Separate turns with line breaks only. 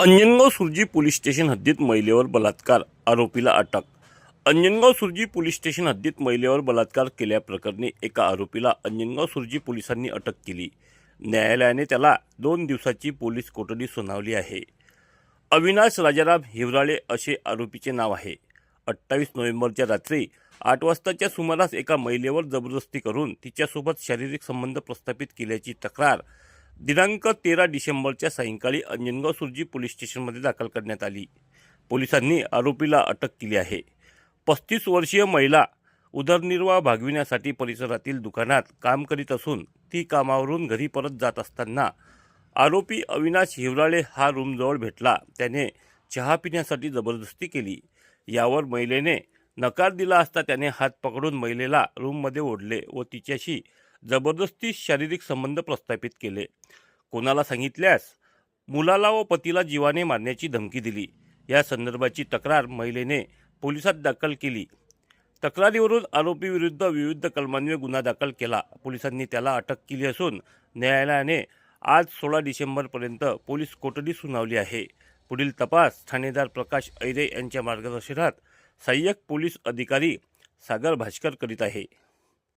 अंजनगाव सुरजी police station हद्दीत महिलेवर बलात्कार आरोपीला अटक. अंजनगाव सुरजी पोलीस स्टेशन हद्दीत महिलेवर बलात्कार केल्याप्रकरणी एका आरोपीला अंजनगाव सुरजी पोलिसांनी अटक केली. न्यायालयाने त्याला दोन दिवसाची पोलीस कोठडी सुनावली आहे. अविनाश राजाराम हिवराळे असे आरोपीचे नाव आहे. अठ्ठावीस नोव्हेंबरच्या रात्री आठ वाजताच्या सुमारास एका महिलेवर जबरदस्ती करून तिच्यासोबत शारीरिक संबंध प्रस्थापित केल्याची तक्रार दिनांक तेरा डिसेंबरच्या सायंकाळी अंजनगाव सुरजी पोलीस स्टेशनमध्ये दाखल करण्यात आली. पोलिसांनी आरोपीला अटक केली आहे. पस्तीस वर्षीय महिला उदरनिर्वाह भागविण्यासाठी परिसरातील दुकानात काम करीत असून ती कामावरून घरी परत जात असताना आरोपी अविनाश हिवराळे हा रूमजवळ भेटला. त्याने चहा पिण्यासाठी जबरदस्ती केली. यावर महिलेने नकार दिला असता त्याने हात पकडून महिलेला रूममध्ये ओढले व तिच्याशी जबरदस्ती शारीरिक संबंध प्रस्थापित केले. कोणाला सांगितल्यास मुलाला व पतीला जीवाने मारण्याची धमकी दिली. या संदर्भाची तक्रार महिलेने पोलिसात दाखल केली. तक्रारीवरून आरोपीविरुद्ध विविध कलमांवर गुन्हा दाखल केला. पोलिसांनी त्याला अटक केली असून न्यायालयाने आज सोळा डिसेंबरपर्यंत पोलीस कोठडी सुनावली आहे. पुढील तपास ठाणेदार प्रकाश ऐरे यांच्या मार्गदर्शनात सहाय्यक पोलीस अधिकारी सागर भाष्कर करीत आहे.